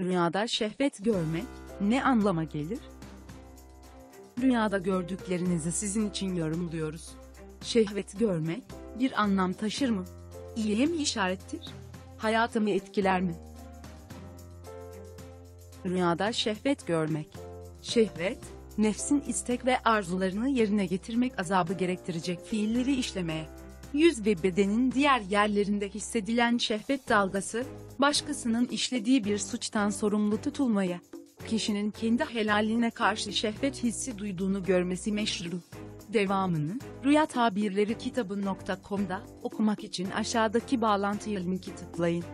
Rüyada şehvet görmek ne anlama gelir? Rüyada gördüklerinizi sizin için yorumluyoruz. Şehvet görmek bir anlam taşır mı? İyiye mi işarettir? Hayatımı etkiler mi? Rüyada şehvet görmek. Şehvet, nefsin istek ve arzularını yerine getirmek azabı gerektirecek fiilleri işlemeye, yüz ve bedenin diğer yerlerinde hissedilen şehvet dalgası, başkasının işlediği bir suçtan sorumlu tutulmaya, kişinin kendi helaline karşı şehvet hissi duyduğunu görmesi meşru. Devamını, Rüya Tabirleri kitabı.com'da okumak için aşağıdaki bağlantıya linki tıklayın.